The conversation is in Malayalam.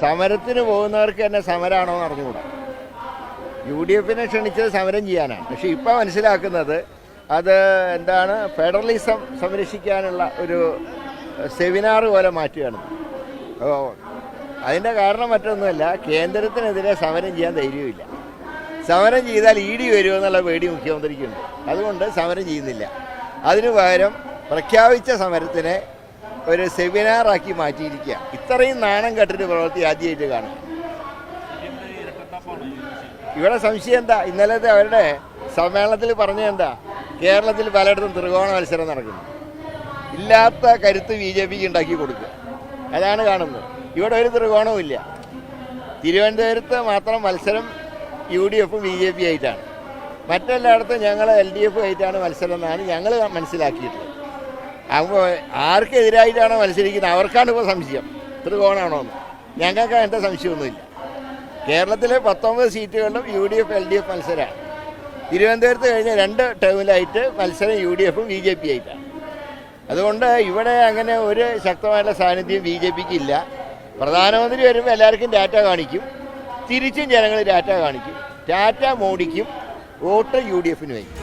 സമരത്തിന് പോകുന്നവർക്ക് തന്നെ സമരമാണോ എന്ന് അറിഞ്ഞുകൂടാ. യു ഡി എഫിനെ ക്ഷണിച്ചത് സമരം ചെയ്യാനാണ്. പക്ഷേ ഇപ്പോൾ മനസ്സിലാക്കുന്നത് അത് എന്താണ് ഫെഡറലിസം സംരക്ഷിക്കാനുള്ള ഒരു സെമിനാർ പോലെ മാറ്റുകയാണ്. അതിന്റെ കാരണം മറ്റൊന്നുമല്ല കേന്ദ്രത്തിനെതിരെ സമരം ചെയ്യാൻ ധൈര്യമില്ല സമരം ചെയ്താൽ ഇ ഡി വരുമെന്നുള്ള പേടി മുഖ്യമന്ത്രിക്കുണ്ട്. അതുകൊണ്ട് സമരം ചെയ്യുന്നില്ല. അതിനു പകരം പ്രഖ്യാപിച്ച സമരത്തിനെ ഒരു സെമിനാറാക്കി മാറ്റിയിരിക്കുക ഇത്രയും നാണം കെട്ടിട്ട് പ്രവൃത്തി ആദ്യമായിട്ട് കാണും. ഇവിടെ സംശയം എന്താ? ഇന്നലത്തെ അവരുടെ സമ്മേളനത്തിൽ പറഞ്ഞത് എന്താ? കേരളത്തിൽ പലയിടത്തും ത്രികോണ മത്സരം നടക്കുന്നു. ഇല്ലാത്ത കരുത്ത് ബി ജെ പിക്ക് ഉണ്ടാക്കി കൊടുക്കുക. അതാണ് കാണുന്നത്. ഇവിടെ ഒരു ത്രികോണവും ഇല്ല. തിരുവനന്തപുരത്ത് മാത്രം മത്സരം യു ഡി എഫും ബി ജെ പി ആയിട്ടാണ്. മറ്റെല്ലായിടത്തും ഞങ്ങൾ എൽ ഡി എഫ് ആയിട്ടാണ് മത്സരം എന്നാണ് ഞങ്ങൾ മനസ്സിലാക്കിയിട്ടുള്ളത്. അപ്പോൾ ആർക്കെതിരായിട്ടാണോ മത്സരിക്കുന്നത്? അവർക്കാണ് ഇപ്പോൾ സംശയം. ത്രികോണാണോ എന്ന്. ഞങ്ങൾക്ക് അങ്ങനത്തെ സംശയമൊന്നുമില്ല. കേരളത്തിലെ പത്തൊമ്പത് സീറ്റുകളിലും U D F L D F മത്സരമാണ് തിരുവനന്തപുരത്ത് കഴിഞ്ഞ രണ്ട് ടേമിലായിട്ട് മത്സരം യു ഡി എഫും ബി ജെ പി ആയിട്ടാണ്. അതുകൊണ്ട് ഇവിടെ അങ്ങനെ ഒരു ശക്തമായിട്ടുള്ള സാന്നിധ്യം ബി ജെ പിക്ക് ഇല്ല. പ്രധാനമന്ത്രി വരുമ്പോൾ എല്ലാവർക്കും ഡാറ്റ കാണിക്കും. തിരിച്ചും ജനങ്ങൾ ഡാറ്റ കാണിക്കും. ഡാറ്റ മോഡിക്കും വോട്ട് യു ഡി എഫിന് വയ്ക്കും.